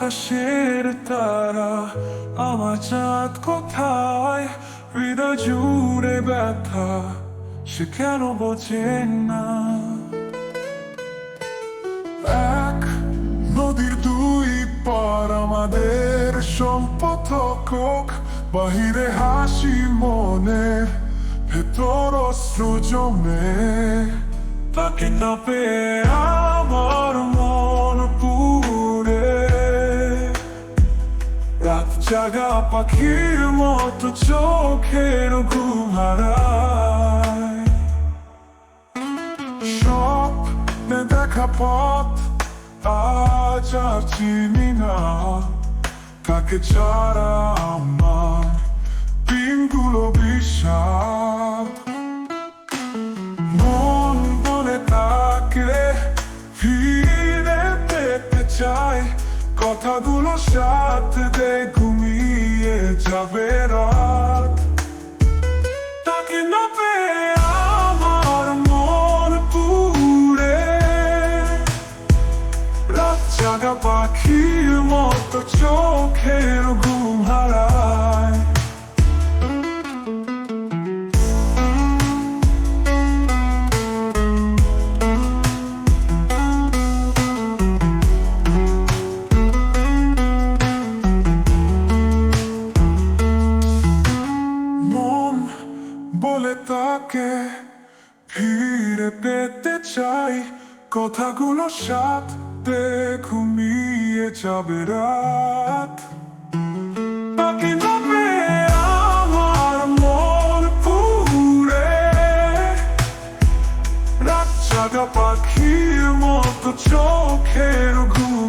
আকাশের তারা, আমার চাঁদ কোথায়? হৃদয় জুড়ে ব্যথা, সে কেন বোঝে না? এক নদীর দুই পার আমাদের সম্পথক বাহিরে হাসি মনে, ভেতর অস্ত্র জমে, তাকে না পেয়ে আমার জাগা পাখির মতো চোখের ঘুম হারায় স্বপ্নে দেখা পথ, আজ চিনি না। কাকে ছাড়া আমার দিনগুলো বিষাদ। মন বলে তাকে ফিরে পেতে চাই কথাগুলো সাথে দে ঘুমিয়ে যাবে রাত তাকে না পেয়ে আমার মন পুড়ে রাত জাগা পাখির মতো চোখের বলে তাকে ফিরে পেতে চাই। কথাগুলো সাথে ঘুমিয়ে যাবে রাত। তাকে পেয়ে আমার মন পুরে রাত জাগা পাখির মতো চোখের ঘুম